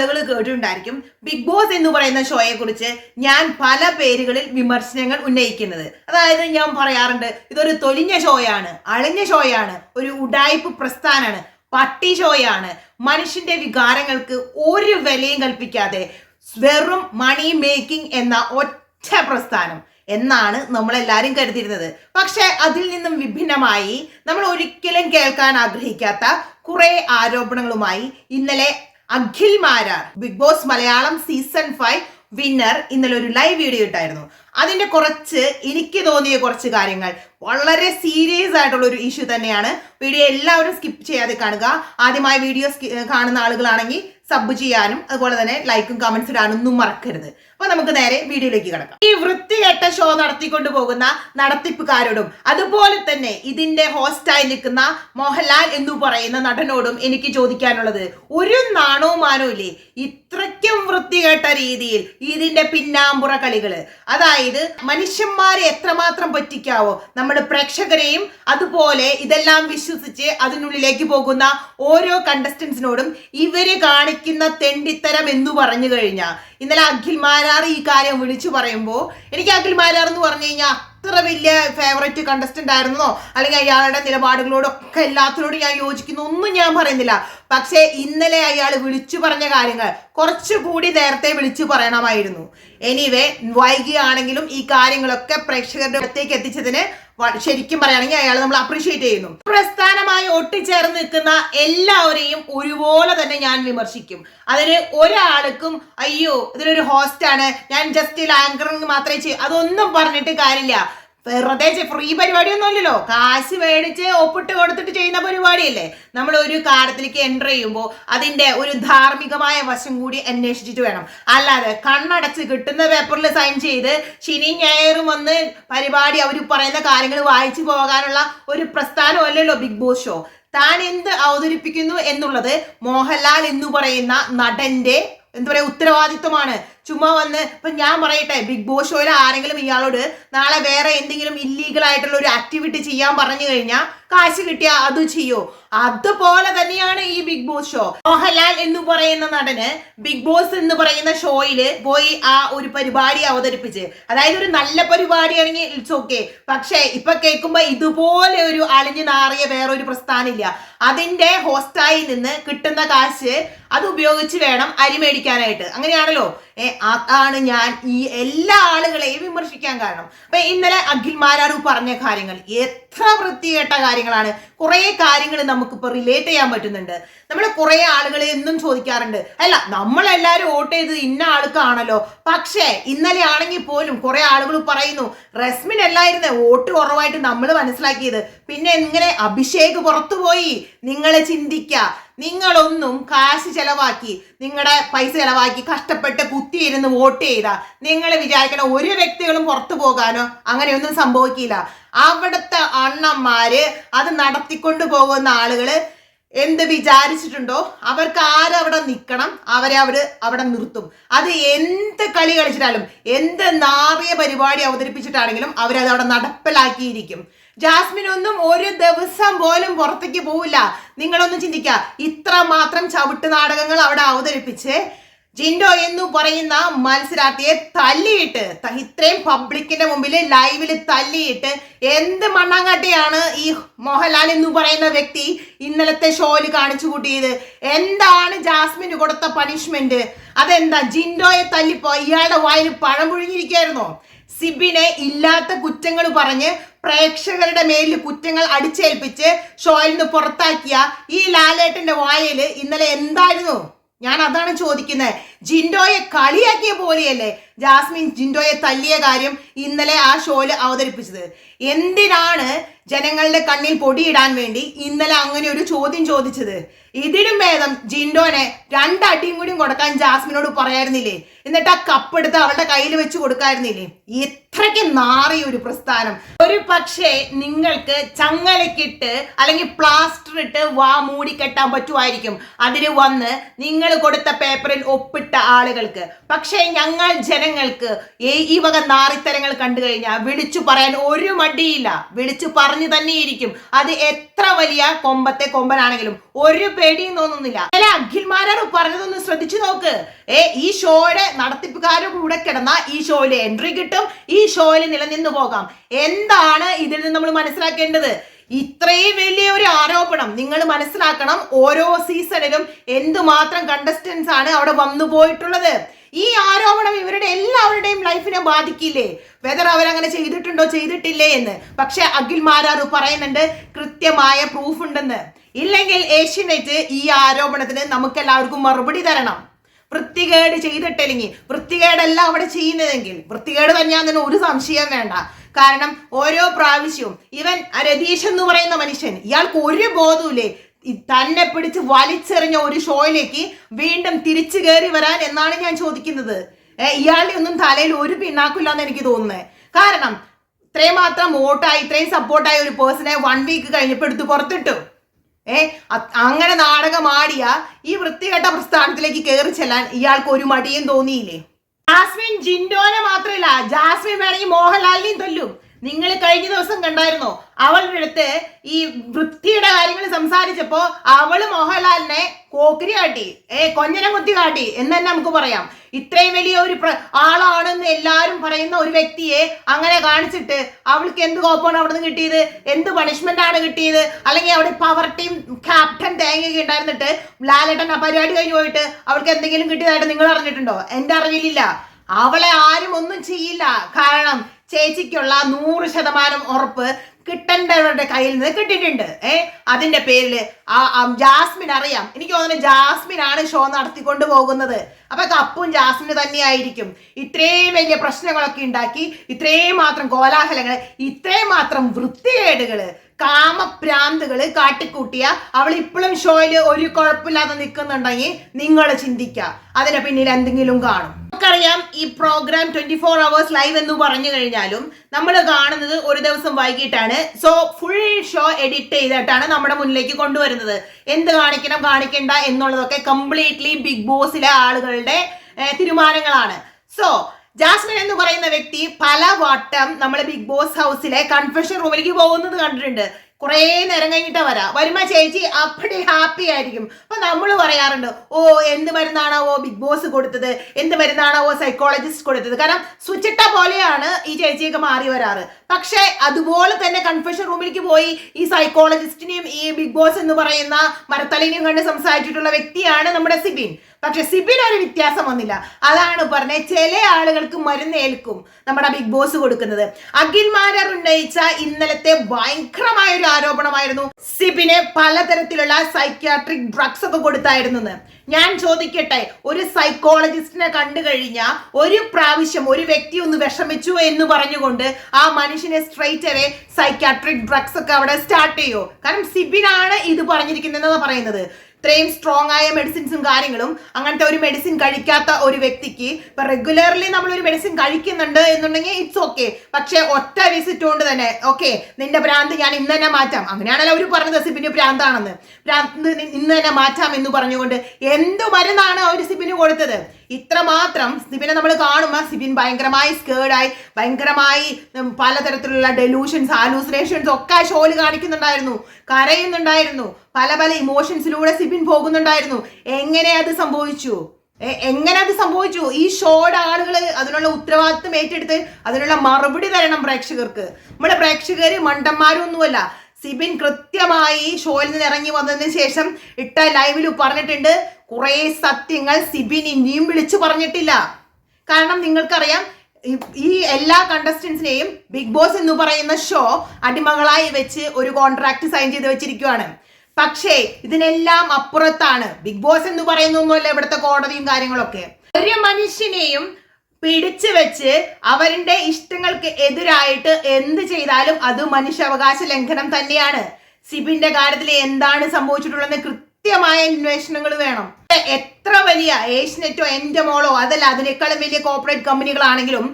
ആളുകൾ കേട്ടിട്ടുണ്ടായിരിക്കും. Big boss എന്ന് പറയുന്ന ഷോയെ കുറിച്ച് ഞാൻ പല പേരുകളിൽ വിമർശനങ്ങൾ ഉന്നയിക്കുന്നത്. അതായത് ഞാൻ പറയാറുണ്ട് ഇതൊരു തൊലിഞ്ഞ ഷോയാണ് അളിഞ്ഞ ഷോയാണ് ഒരു ഉടായ്പ് പ്രസ്ഥാനാണ് പട്ടി ഷോയാണ് മനുഷ്യന്റെ വികാരങ്ങൾക്ക് ഒരു വിലയും കൽപ്പിക്കാതെ വെറും മണി മേക്കിംഗ് എന്ന ഒറ്റ പ്രസ്ഥാനം എന്നാണ് നമ്മളെല്ലാവരും കരുതിയിരുന്നത്. പക്ഷെ അതിൽ നിന്നും വിഭിന്നമായി നമ്മൾ ഒരിക്കലും കേൾക്കാൻ ആഗ്രഹിക്കാത്ത കുറേ ആരോപണങ്ങളുമായി ഇന്നലെ Akhil Marar Bigg Boss Malayalam season five winner ഇന്നലെ ഒരു ലൈവ് വീഡിയോ ഇട്ടായിരുന്നു. അതിന്റെ കുറച്ച് എനിക്ക് തോന്നിയ കുറച്ച് കാര്യങ്ങൾ. വളരെ സീരിയസ് ആയിട്ടുള്ള ഒരു ഇഷ്യൂ തന്നെയാണ്. വീഡിയോ എല്ലാവരും സ്കിപ്പ് ചെയ്യാതെ കാണുക. ആദ്യമായി വീഡിയോ കാണുന്ന ആളുകളാണെങ്കിൽ സബ് ചെയ്യാനും അതുപോലെ തന്നെ ലൈക്കും കമന്റ്സ് ഇടാനും ഒന്നും മറക്കരുത്. അപ്പൊ നമുക്ക് നേരെ വീഡിയോയിലേക്ക് കിടക്കാം. ഈ വൃത്തികെട്ട ഷോ നടത്തിക്കൊണ്ട് പോകുന്ന നടത്തിപ്പുകാരോടും അതുപോലെ തന്നെ ഇതിന്റെ ഹോസ്റ്റായി നിൽക്കുന്ന മോഹൻലാൽ എന്ന് പറയുന്ന നടനോടും എനിക്ക് ചോദിക്കാനുള്ളത് ഒരു നാണോ മാനോ ഇല്ലേ? ഇത്രയ്ക്കും വൃത്തികെട്ട രീതിയിൽ ഇതിന്റെ പിന്നാമ്പുറ കളികൾ. അതായത് മനുഷ്യന്മാരെ എത്രമാത്രം പറ്റിക്കാവോ നമ്മുടെ പ്രേക്ഷകരെയും അതുപോലെ ഇതെല്ലാം വിശ്വസിച്ച് അതിനുള്ളിലേക്ക് പോകുന്ന ഓരോ കണ്ടസ്റ്റൻസിനോടും ഇവർ കാണിക്കുന്ന തെണ്ടിത്തരം എന്ന് പറഞ്ഞു കഴിഞ്ഞാൽ ഇന്നലെ അഖിൽ മാരാർ ഈ കാര്യം വിളിച്ചു പറയുമ്പോൾ എനിക്ക് അഖിൽ മാരാർ എന്ന് പറഞ്ഞു കഴിഞ്ഞാൽ അത്ര വലിയ ഫേവറേറ്റ് കണ്ടസ്റ്റന്റ് ആയിരുന്നോ? അല്ലെങ്കിൽ അയാളുടെ നിലപാടുകളോടൊക്കെ എല്ലാത്തിനോടും ഞാൻ യോജിക്കുന്നു. ഒന്നും ഞാൻ പറയുന്നില്ല. പക്ഷേ ഇന്നലെ അയാൾ വിളിച്ചു പറഞ്ഞ കാര്യങ്ങൾ കുറച്ചുകൂടി നേരത്തെ വിളിച്ചു പറയണമായിരുന്നു. എനിവേ വൈകിയാണെങ്കിലും ഈ കാര്യങ്ങളൊക്കെ പ്രേക്ഷകരുടെ അടുത്തേക്ക് എത്തിച്ചതിന് ശരിക്കും പറയുകയാണെങ്കിൽ അയാൾ നമ്മൾ അപ്രീഷിയേറ്റ് ചെയ്യുന്നു. പ്രസ്ഥാനമായി ഒട്ടിച്ചേർന്ന് നിൽക്കുന്ന എല്ലാവരെയും ഒരുപോലെ തന്നെ ഞാൻ വിമർശിക്കും. അതിന് ഒരാൾക്കും അയ്യോ ഇതിലൊരു ഹോസ്റ്റാണ് ഞാൻ ജസ്റ്റ് ആങ്കറിങ് മാത്രമേ ചെയ്യൂ. അതൊന്നും പറഞ്ഞിട്ട് കാര്യമില്ല. വെറുതെ ഫ്രീ പരിപാടിയൊന്നും അല്ലല്ലോ. കാശ് മേടിച്ച് ഒപ്പിട്ട് കൊടുത്തിട്ട് ചെയ്യുന്ന പരിപാടിയല്ലേ. നമ്മൾ ഒരു കാര്യത്തിലേക്ക് എന്റർ ചെയ്യുമ്പോൾ അതിന്റെ ഒരു ധാർമ്മികമായ വശം കൂടി അന്വേഷിച്ചിട്ട് വേണം. അല്ലാതെ കണ്ണടച്ച് കിട്ടുന്ന പേപ്പറിൽ സൈൻ ചെയ്ത് ശനി ഞായറും വന്ന് പരിപാടി അവർ പറയുന്ന കാര്യങ്ങൾ വായിച്ചു പോകാനുള്ള ഒരു പ്രസ്ഥാനമല്ലല്ലോ ബിഗ് ബോസ് ഷോ. താൻ എന്ത് അവതരിപ്പിക്കുന്നു എന്നുള്ളത് മോഹൻലാൽ എന്ന് പറയുന്ന നടന്റെ എന്താ പറയുക ഉത്തരവാദിത്വമാണ്. ചുമ്മാ വന്ന് ഇപ്പൊ ഞാൻ പറയട്ടെ ബിഗ് ബോസ് ഷോയിൽ ആരെങ്കിലും ഇയാളോട് നാളെ വേറെ എന്തെങ്കിലും ഇല്ലീഗൽ ആയിട്ടുള്ള ഒരു ആക്ടിവിറ്റി ചെയ്യാൻ പറഞ്ഞു കഴിഞ്ഞാൽ കാശ് കിട്ടിയ അത് ചെയ്യോ? അതുപോലെ തന്നെയാണ് ഈ ബിഗ് ബോസ് ഷോ. മോഹൻലാൽ എന്ന് പറയുന്ന നടന് ബിഗ് ബോസ് എന്ന് പറയുന്ന ഷോയിൽ പോയി ആ ഒരു പരിപാടി അവതരിപ്പിച്ച്. അതായത് ഒരു നല്ല പരിപാടി ആണെങ്കിൽ ഇറ്റ്സ് ഓക്കെ പക്ഷേ ഇപ്പൊ കേൾക്കുമ്പോ ഇതുപോലെ ഒരു അലിഞ്ഞു നാറിയ വേറൊരു പ്രസ്ഥാനമില്ല. അതിന്റെ ഹോസ്റ്റായി നിന്ന് കിട്ടുന്ന കാശ് അത് ഉപയോഗിച്ച് വേണം അരി മേടിക്കാനായിട്ട്. അങ്ങനെയാണല്ലോ? ഏ അതാണ് ഞാൻ ഈ എല്ലാ ആളുകളെയും വിമർശിക്കാൻ കാരണം. അപ്പൊ ഇന്നലെ അഖിൽ മാരാറു പറഞ്ഞ കാര്യങ്ങൾ. എത്ര വൃത്തികെട്ട കാര്യങ്ങളാണ്. കുറെ കാര്യങ്ങൾ നമുക്കിപ്പോൾ റിലേറ്റ് ചെയ്യാൻ പറ്റുന്നുണ്ട്. നമ്മൾ കുറെ ആളുകൾ എന്നും ചോദിക്കാറുണ്ട്. അല്ല നമ്മളെല്ലാവരും വോട്ട് ചെയ്ത് ഇന്ന ആൾക്കാണല്ലോ. പക്ഷേ ഇന്നലെ ആണെങ്കിൽ പോലും കുറെ ആളുകൾ പറയുന്നു റസ്മിൻ അല്ലായിരുന്നേ വോട്ട് കുറവായിട്ട് നമ്മൾ മനസ്സിലാക്കിയത്. പിന്നെ ഇങ്ങനെ അഭിഷേക് പുറത്തുപോയി നിങ്ങളെ ചിന്തിക്ക. നിങ്ങളൊന്നും കാശ് ചെലവാക്കി നിങ്ങളുടെ പൈസ ചെലവാക്കി കഷ്ടപ്പെട്ട് കുത്തിയിരുന്ന് വോട്ട് ചെയ്ത. നിങ്ങൾ വിചാരിക്കണ ഒരു വ്യക്തികളും പുറത്തു പോകാനോ അങ്ങനെയൊന്നും സംഭവിക്കില്ല. അവിടുത്തെ അണ്ണന്മാര് അത് നടത്തിക്കൊണ്ട് പോകുന്ന ആളുകൾ എന്ത് വിചാരിച്ചിട്ടുണ്ടോ? അവർക്ക് ആരവിടെ നിൽക്കണം അവരെ അവർ അവിടെ നിർത്തും. അത് എന്ത് കളി കളിച്ചിട്ടാലും എന്ത് നാറിയ പരിപാടി അവതരിപ്പിച്ചിട്ടാണെങ്കിലും അവരത് അവിടെ നടപ്പിലാക്കിയിരിക്കും. ജാസ്മിൻ ഒന്നും ഒരു ദിവസം പോലും പുറത്തേക്ക് പോവില്ല. നിങ്ങളൊന്ന് ചിന്തിക്കുക ഇത്ര മാത്രം ചവിട്ട് നാടകങ്ങൾ അവിടെ അവതരിപ്പിച്ച് ജിൻഡോ എന്ന് പറയുന്ന മത്സരാർത്ഥിയെ തല്ലിയിട്ട് ഇത്രയും പബ്ലിക്കിന്റെ മുമ്പിൽ ലൈവിൽ തല്ലിയിട്ട് എന്ത് മണ്ണാങ്കട്ടിയാണ് ഈ മോഹൻലാൽ എന്ന് പറയുന്ന വ്യക്തി ഇന്നലത്തെ ഷോയിൽ കാണിച്ചു കൂട്ടിയത്? എന്താണ് ജാസ്മിന് കൊടുത്ത പണിഷ്മെന്റ് അതെന്താ ജിൻഡോയെ തല്ലിപ്പോ ഇയാളുടെ വായിൽ പഴം പുഴുങ്ങിയിരിക്കായിരുന്നോ? സിബിനെ ഇല്ലാത്ത കുറ്റങ്ങൾ പറഞ്ഞ് പ്രേക്ഷകരുടെ മേലിൽ കുറ്റങ്ങൾ അടിച്ചേൽപ്പിച്ച് ഷോയിൽ നിന്ന് പുറത്താക്കിയ ഈ ലാലേട്ടന്റെ വായയിൽ ഇന്നലെ എന്തായിരുന്നു? ഞാൻ അതാണ് ചോദിക്കുന്നത്. ജിൻഡോയെ കളിയാക്കിയ പോലെയല്ലേ? ജാസ്മിൻ ജിൻഡോയെ തല്ലിയ കാര്യം ഇന്നലെ ആ ഷോയിൽ അവതരിപ്പിച്ചത്. എന്തിനാണ് ജനങ്ങളുടെ കണ്ണിൽ പൊടിയിടാൻ വേണ്ടി ഇന്നലെ അങ്ങനെ ഒരു ചോദ്യം ചോദിച്ചത്? ഇതിനും ഭേദം ജിൻഡോനെ രണ്ടടിയും കൂടിയും കൊടുക്കാൻ ജാസ്മിനോട് പറയായിരുന്നില്ലേ? എന്നിട്ട് ആ കപ്പെടുത്ത് അവളുടെ കയ്യിൽ വെച്ച് കൊടുക്കായിരുന്നില്ലേ? ഇത്രയ്ക്ക് നാറിയ ഒരു പ്രസ്ഥാനം. ഒരു പക്ഷേ നിങ്ങൾക്ക് ചങ്ങലക്കിട്ട് അല്ലെങ്കിൽ പ്ലാസ്റ്റർ ഇട്ട് വാ മൂടിക്കെട്ടാൻ പറ്റുമായിരിക്കും. അതിന് വന്ന് നിങ്ങൾ കൊടുത്ത പേപ്പറിൽ ഒപ്പിട്ട ആളുകൾക്ക്. പക്ഷേ ഞങ്ങൾ ജനങ്ങൾ ജനങ്ങൾക്ക് ഈ- വക നാറിത്തരങ്ങൾ കണ്ടു കഴിഞ്ഞാൽ വിളിച്ചു പറയാൻ ഒരു മടിയില്ല. വിളിച്ചു പറഞ്ഞു തന്നെ ഇരിക്കും അത് എത്ര വലിയ കൊമ്പത്തെ കൊമ്പനാണെങ്കിലും ഒരു പേടിയും തോന്നുന്നില്ല. ചില അഖിൽമാരാണ് പറഞ്ഞതൊന്ന് ശ്രദ്ധിച്ചു നോക്ക്. ഏ ഈ ഷോയുടെ നടത്തിപ്പുകാരും കൂടെ കിടന്ന ഈ ഷോയിൽ എൻട്രി കിട്ടും ഈ ഷോയിൽ നിലനിന്നു പോകാം. എന്താണ് ഇതിൽ നിന്ന് നമ്മൾ മനസ്സിലാക്കേണ്ടത്? ഇത്രയും വലിയ ഒരു ആരോപണം നിങ്ങൾ മനസ്സിലാക്കണം ഓരോ സീസണിലും എന്തുമാത്രം കണ്ടസ്റ്റൻസ് ആണ് അവിടെ വന്നു പോയിട്ടുള്ളത്. ഈ ആരോപണം ഇവരുടെ എല്ലാവരുടെയും ലൈഫിനെ ബാധിക്കില്ലേ? വെതർ അവരങ്ങനെ ചെയ്തിട്ടുണ്ടോ ചെയ്തിട്ടില്ലേ എന്ന്. പക്ഷെ അഖിൽ മാരാറു പറയുന്നുണ്ട് കൃത്യമായ പ്രൂഫ് ഉണ്ടെന്ന്. ഇല്ലെങ്കിൽ ഏഷ്യനെറ്റ് ഈ ആരോപണത്തിന് നമുക്ക് എല്ലാവർക്കും മറുപടി തരണം. വൃത്തികേട് ചെയ്തിട്ടില്ലെങ്കിൽ വൃത്തികേടല്ല അവിടെ ചെയ്യുന്നതെങ്കിൽ വൃത്തികേട് തന്നെയാണെന്ന് ഒരു സംശയം വേണ്ട. കാരണം ഓരോ പ്രാവശ്യവും ഇവൻ രതീഷ് എന്ന് പറയുന്ന മനുഷ്യൻ ഇയാൾക്ക് ഒരു ബോധവുമില്ലേ? തന്നെ പിടിച്ച് വലിച്ചെറിഞ്ഞ ഒരു ഷോയിലേക്ക് വീണ്ടും തിരിച്ചു കയറി വരാൻ എന്നാണ് ഞാൻ ചോദിക്കുന്നത്. ഇയാളുടെ ഒന്നും തലയിൽ ഒരു പിന്നാക്കില്ല എന്ന് എനിക്ക് തോന്നുന്നത് കാരണം ഇത്രയും മാത്രം വോട്ടായി ഇത്രയും സപ്പോർട്ടായ ഒരു പേഴ്സണെ വൺ വീക്ക് കഴിഞ്ഞപ്പോൾ എടുത്ത് പുറത്തിട്ടു. ഏ അങ്ങനെ അങ്ങനെ നാടകമാടിയ ഈ വൃത്തികെട്ട പ്രസ്ഥാനത്തിലേക്ക് കയറി ചെല്ലാൻ ഇയാൾക്ക് ഒരു മടിയും തോന്നിയില്ലേ? ജാസ്മിൻ ജിൻഡോനെ മാത്രമല്ല ജാസ്മിൻ വേണമെങ്കിൽ മോഹൻലാലിനെയും തല്ലും. നിങ്ങൾ കഴിഞ്ഞ ദിവസം കണ്ടായിരുന്നോ? അവളുടെ അടുത്ത് ഈ വൃത്തിയുടെ കാര്യങ്ങൾ സംസാരിച്ചപ്പോ അവൾ മോഹൻലാലിനെ കോക്കരി കാട്ടി ഏ കൊഞ്ഞനെ കുത്തി കാട്ടി എന്ന് തന്നെ നമുക്ക് പറയാം. ഇത്രയും വലിയ ഒരു ആളാണെന്ന് എല്ലാരും പറയുന്ന ഒരു വ്യക്തിയെ അങ്ങനെ കാണിച്ചിട്ട് അവൾക്ക് എന്ത് കോപ്പാണ് അവിടെ നിന്ന് കിട്ടിയത്? എന്ത് പണിഷ്മെന്റ് ആണ് കിട്ടിയത്? അല്ലെങ്കിൽ അവിടെ പവർ ടീം ക്യാപ്റ്റൻ തേങ്ങയൊക്കെ ഉണ്ടായിരുന്നിട്ട് ലാലേട്ടൻ ആ പരിപാടി കഴിഞ്ഞ് പോയിട്ട് അവൾക്ക് എന്തെങ്കിലും കിട്ടിയതായിട്ട് നിങ്ങൾ അറിഞ്ഞിട്ടുണ്ടോ? എന്റെ അറിവിലില്ല. അവളെ ആരും ഒന്നും ചെയ്യില്ല. കാരണം ചേച്ചിക്കുള്ള നൂറ് ശതമാനം ഉറപ്പ് കിട്ടേണ്ടവരുടെ കയ്യിൽ നിന്ന് കിട്ടിയിട്ടുണ്ട്. ഏ അതിന്റെ പേരിൽ ആ ജാസ്മിൻ അറിയാം. എനിക്ക് തോന്നുന്നു ജാസ്മിൻ ആണ് ഷോ നടത്തിക്കൊണ്ട് പോകുന്നത്. അപ്പൊ കപ്പും ജാസ്മിന് തന്നെയായിരിക്കും. ഇത്രയും വലിയ പ്രശ്നങ്ങളൊക്കെ ഉണ്ടാക്കി ഇത്രയും മാത്രം കോലാഹലങ്ങൾ ഇത്രയും മാത്രം വൃത്തികേടുകൾ കാമപ്രാന്തുകൾ കാട്ടിക്കൂട്ടിയ അവൾ ഇപ്പോഴും ഷോയിൽ ഒരു കുഴപ്പമില്ലാതെ നിൽക്കുന്നുണ്ടെങ്കിൽ നിങ്ങൾ ചിന്തിക്കുക അതിന് പിന്നിൽ എന്തെങ്കിലും കാണും. നമുക്കറിയാം ഈ programme twenty four hours live എന്ന് പറഞ്ഞു കഴിഞ്ഞാലും നമ്മൾ കാണുന്നത് ഒരു ദിവസം വൈകിട്ടാണ്. സോ ഫുൾ ഷോ എഡിറ്റ് ചെയ്തിട്ടാണ് നമ്മുടെ മുന്നിലേക്ക് കൊണ്ടുവരുന്നത്. എന്ത് കാണിക്കണം കാണിക്കണ്ട എന്നുള്ളതൊക്കെ കംപ്ലീറ്റ്ലി ബിഗ് ബോസിലെ ആളുകളുടെ തീരുമാനങ്ങളാണ്. സോ ജാസ്മിൻ എന്ന് പറയുന്ന വ്യക്തി പല വട്ടം നമ്മൾ ബിഗ് ബോസ് ഹൗസിലെ കൺഫെഷൻ റൂമിലേക്ക് പോകുന്നത് കണ്ടിട്ടുണ്ട്. കുറേ നേരം കഴിഞ്ഞിട്ടാ വരാ. വരുമ്പോ ചേച്ചി അപ്പടി ഹാപ്പി ആയിരിക്കും. അപ്പൊ നമ്മൾ പറയാറുണ്ട് ഓ എന്ത് മരുന്നാണാവോ ബിഗ് ബോസ് കൊടുത്തത്? എന്ത് മരുന്നാണാവോ സൈക്കോളജിസ്റ്റ് കൊടുത്തത്? കാരണം സ്വിച്ചിട്ട പോലെയാണ് ഈ ചേച്ചിയൊക്കെ മാറി വരാറ്. പക്ഷേ അതുപോലെ തന്നെ കൺഫ്യൂഷൻ റൂമിലേക്ക് പോയി ഈ സൈക്കോളജിസ്റ്റിനെയും ഈ ബിഗ് ബോസ് എന്ന് പറയുന്ന മരത്തലിനെയും കണ്ട് സംസാരിച്ചിട്ടുള്ള വ്യക്തിയാണ് നമ്മുടെ സിബിൻ. പക്ഷെ സിബിൻ ഒരു വ്യത്യാസം വന്നില്ല. അതാണ് പറഞ്ഞത് ചില ആളുകൾക്ക് മരുന്ന് ഏൽക്കും നമ്മുടെ ബിഗ് ബോസ് കൊടുക്കുന്നത്. അഖിൽമാരർ ഉന്നയിച്ച ഇന്നലത്തെ ഭയങ്കരമായ ഒരു ആരോപണമായിരുന്നു സിബിനെ പലതരത്തിലുള്ള സൈക്യാട്രിക് ഡ്രഗ്സ് ഒക്കെ കൊടുത്തായിരുന്നു. ഞാൻ ചോദിക്കട്ടെ ഒരു സൈക്കോളജിസ്റ്റിനെ കണ്ടു കഴിഞ്ഞാൽ ഒരു പ്രാവശ്യം ഒരു വ്യക്തി ഒന്ന് വിഷമിച്ചു എന്ന് പറഞ്ഞുകൊണ്ട് ആ മനുഷ്യനെ സ്ട്രൈറ്റ് അവേ സൈക്യാട്രിക് ഡ്രഗ്സ് ഒക്കെ അവിടെ സ്റ്റാർട്ട് ചെയ്യോ? കാരണം സിബിനാണ് ഇത് പറഞ്ഞിരിക്കുന്നതെന്ന് പറയുന്നത്. ഇത്രയും സ്ട്രോങ് ആയ മെഡിസിൻസും കാര്യങ്ങളും അങ്ങനത്തെ ഒരു മെഡിസിൻ കഴിക്കാത്ത ഒരു വ്യക്തിക്ക് ഇപ്പൊ റെഗുലർലി നമ്മൾ ഒരു മെഡിസിൻ കഴിക്കുന്നുണ്ട് എന്നുണ്ടെങ്കിൽ ഇറ്റ്സ് ഓക്കെ പക്ഷെ ഒറ്റ വിസിറ്റ് കൊണ്ട് തന്നെ ഓക്കെ നിന്റെ ഭ്രാന്ത് ഞാൻ ഇന്ന് തന്നെ മാറ്റാം. അങ്ങനെയാണല്ലോ അവർ പറഞ്ഞത് സിബിന് ഭ്രാന്താണെന്ന്. ഭ്രാന്ത് ഇന്ന് തന്നെ മാറ്റാം എന്ന് പറഞ്ഞുകൊണ്ട് എന്ത് മരുന്നാണ് അവർ സിബിന് കൊടുത്തത്? ഇത്ര മാത്രം സിബിനെ നമ്മൾ കാണുമ്പോൾ സിബിൻ ഭയങ്കരമായി സ്കേർഡായി ഭയങ്കരമായി പലതരത്തിലുള്ള ഡെലൂഷൻസ് ഹാലൂസിനേഷൻസ് ഒക്കെ ഷോയിൽ കാണിക്കുന്നുണ്ടായിരുന്നു കരയുന്നുണ്ടായിരുന്നു. പല പല ഇമോഷൻസിലൂടെ സിബിൻ പോകുന്നുണ്ടായിരുന്നു. എങ്ങനെ അത് സംഭവിച്ചു? എങ്ങനെ അത് സംഭവിച്ചു? ഈ ഷോയുടെ ആളുകൾ അതിനുള്ള ഉത്തരവാദിത്വം ഏറ്റെടുത്ത് അതിനുള്ള മറുപടി തരണം പ്രേക്ഷകർക്ക്. നമ്മുടെ പ്രേക്ഷകർ മണ്ടന്മാരൊന്നുമല്ല. സിബിൻ കൃത്യമായി ഷോയിൽ നിന്ന് ഇറങ്ങി വന്നതിന് ശേഷം ഇട്ട ലൈവിൽ പറഞ്ഞിട്ടുണ്ട്. കുറേ സത്യങ്ങൾ സിബിൻ ഇനിയും വിളിച്ചു പറഞ്ഞിട്ടില്ല. കാരണം നിങ്ങൾക്കറിയാം ഈ- എല്ലാ കണ്ടസ്റ്റൻസിനെയും ബിഗ് ബോസ് എന്ന് പറയുന്ന ഷോ അടിമകളായി വെച്ച് ഒരു കോൺട്രാക്ട് സൈൻ ചെയ്ത് വെച്ചിരിക്കുവാണ്. പക്ഷേ ഇതിനെല്ലാം അപ്പുറത്താണ്. ബിഗ് ബോസ് എന്ന് പറയുന്നൊന്നുമല്ല ഇവിടുത്തെ കോടതിയും കാര്യങ്ങളൊക്കെ. ഒരു മനുഷ്യനെയും പിടിച്ചു വെച്ച് അവരുടെ ഇഷ്ടങ്ങൾക്ക് എതിരായിട്ട് എന്ത് ചെയ്താലും അത് മനുഷ്യാവകാശ ലംഘനം തന്നെയാണ്. സിബിന്റെ കാര്യത്തിൽ എന്താണ് സംഭവിച്ചിട്ടുള്ളതെന്ന് കൃത്യമായ അന്വേഷണങ്ങൾ വേണം. എത്ര വലിയ ഏഷ്യനെറ്റോ എന്റെ മോളോ അതല്ല അതിനേക്കാളും വലിയ കോർപ്പറേറ്റ് കമ്പനികളാണെങ്കിലും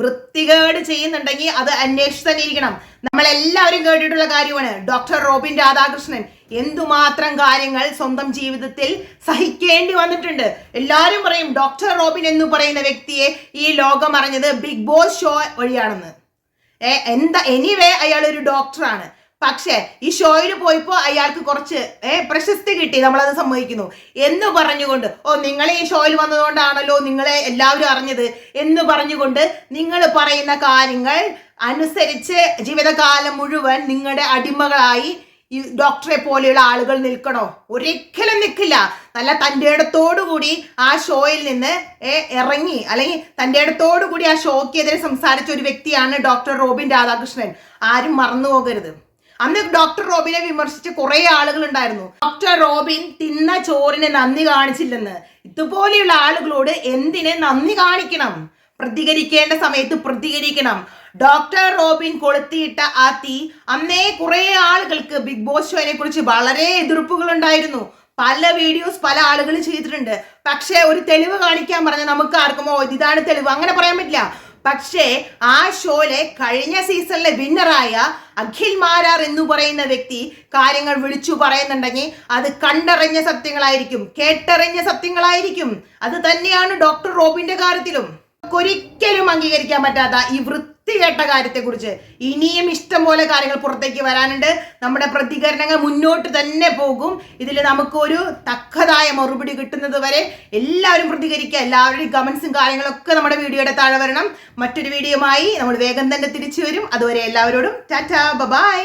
വൃത്തികേട് ചെയ്യുന്നുണ്ടെങ്കിൽ അത് അന്വേഷിച്ച് തന്നെ ഇരിക്കണം നമ്മൾ എല്ലാവരും കേട്ടിട്ടുള്ള കാര്യമാണ്. ഡോക്ടർ റോബിൻ രാധാകൃഷ്ണൻ എന്തുമാത്രം കാര്യങ്ങൾ സ്വന്തം ജീവിതത്തിൽ സഹിക്കേണ്ടി വന്നിട്ടുണ്ട്. എല്ലാവരും പറയും ഡോക്ടർ റോബിൻ എന്ന് പറയുന്ന വ്യക്തിയെ ഈ ലോകം അറിഞ്ഞത് ബിഗ് ബോസ് ഷോ വഴിയാണെന്ന്. എന്താ എനിവേ അയാൾ ഒരു ഡോക്ടറാണ്. പക്ഷേ ഈ ഷോയിൽ പോയപ്പോൾ അയാൾക്ക് കുറച്ച് പ്രശസ്തി കിട്ടി. നമ്മളത് സമ്മതിക്കുന്നു. എന്ന് പറഞ്ഞുകൊണ്ട് ഓ നിങ്ങൾ ഈ ഷോയിൽ വന്നതുകൊണ്ടാണല്ലോ നിങ്ങളെ എല്ലാവരും അറിഞ്ഞത്. എന്ന് പറഞ്ഞുകൊണ്ട് നിങ്ങൾ പറയുന്ന കാര്യങ്ങൾ അനുസരിച്ച് ജീവിതകാലം മുഴുവൻ നിങ്ങളുടെ അടിമകളായി ഈ ഡോക്ടറെ പോലെയുള്ള ആളുകൾ നിൽക്കണോ? ഒരിക്കലും നിൽക്കില്ല. നല്ല തന്റെ കൂടി ആ ഷോയിൽ നിന്ന് ഇറങ്ങി. അല്ലെങ്കിൽ തന്റെ കൂടി ആ ഷോക്കെതിരെ സംസാരിച്ച ഒരു വ്യക്തിയാണ് ഡോക്ടർ റോബിൻ രാധാകൃഷ്ണൻ. ആരും മറന്നു പോകരുത്. അന്ന് ഡോക്ടർ റോബിനെ വിമർശിച്ച കുറെ ആളുകൾ ഉണ്ടായിരുന്നു ഡോക്ടർ റോബിൻ തിന്ന ചോറിന് നന്ദി കാണിച്ചില്ലെന്ന്. ഇതുപോലെയുള്ള ആളുകളോട് എന്തിനെ നന്ദി കാണിക്കണം? പ്രതികരിക്കേണ്ട സമയത്ത് പ്രതികരിക്കണം. ഡോക്ടർ റോബിൻ കൊളുത്തിയിട്ട ആ തീ അന്നേ കുറെ ആളുകൾക്ക് ബിഗ് ബോസ് ഷോയെ കുറിച്ച് വളരെ എതിർപ്പുകൾ ഉണ്ടായിരുന്നു പല വീഡിയോസ് പല ആളുകൾ ചെയ്തിട്ടുണ്ട്. പക്ഷേ ഒരു തെളിവ് കാണിക്കാൻ പറഞ്ഞാൽ നമുക്ക് ആർക്കും ഇതാണ് തെളിവ്. അങ്ങനെ പറയാൻ പറ്റില്ല. പക്ഷേ ആ ഷോയിലെ കഴിഞ്ഞ സീസണിലെ വിന്നറായ അഖിൽ മാരാർ എന്ന് പറയുന്ന വ്യക്തി കാര്യങ്ങൾ വിളിച്ചു പറയുന്നുണ്ടെങ്കിൽ അത് കണ്ടറിഞ്ഞ സത്യങ്ങളായിരിക്കും കേട്ടറിഞ്ഞ സത്യങ്ങളായിരിക്കും. അത് തന്നെയാണ് ഡോക്ടർ റോബിന്റെ കാര്യത്തിലും. ഒരിക്കലും അംഗീകരിക്കാൻ പറ്റാത്ത ഈ വൃത്തികെട്ട കാര്യത്തെക്കുറിച്ച്. ഇനിയും ഇഷ്ടം പോലെ കാര്യങ്ങൾ പുറത്തേക്ക് വരാനുണ്ട്. നമ്മുടെ പ്രതികരണങ്ങൾ മുന്നോട്ട് തന്നെ പോകും. ഇതിൽ നമുക്കൊരു തക്കതായ മറുപടി കിട്ടുന്നത് വരെ എല്ലാവരും പ്രതികരിക്കുക. എല്ലാവരുടെയും കമൻസും കാര്യങ്ങളൊക്കെ നമ്മുടെ വീഡിയോയുടെ താഴെ വരണം. മറ്റൊരു വീഡിയോയുമായി നമ്മൾ വേഗം തന്നെ തിരിച്ചു വരും. അതുവരെ എല്ലാവരോടും ടാറ്റാ ബൈ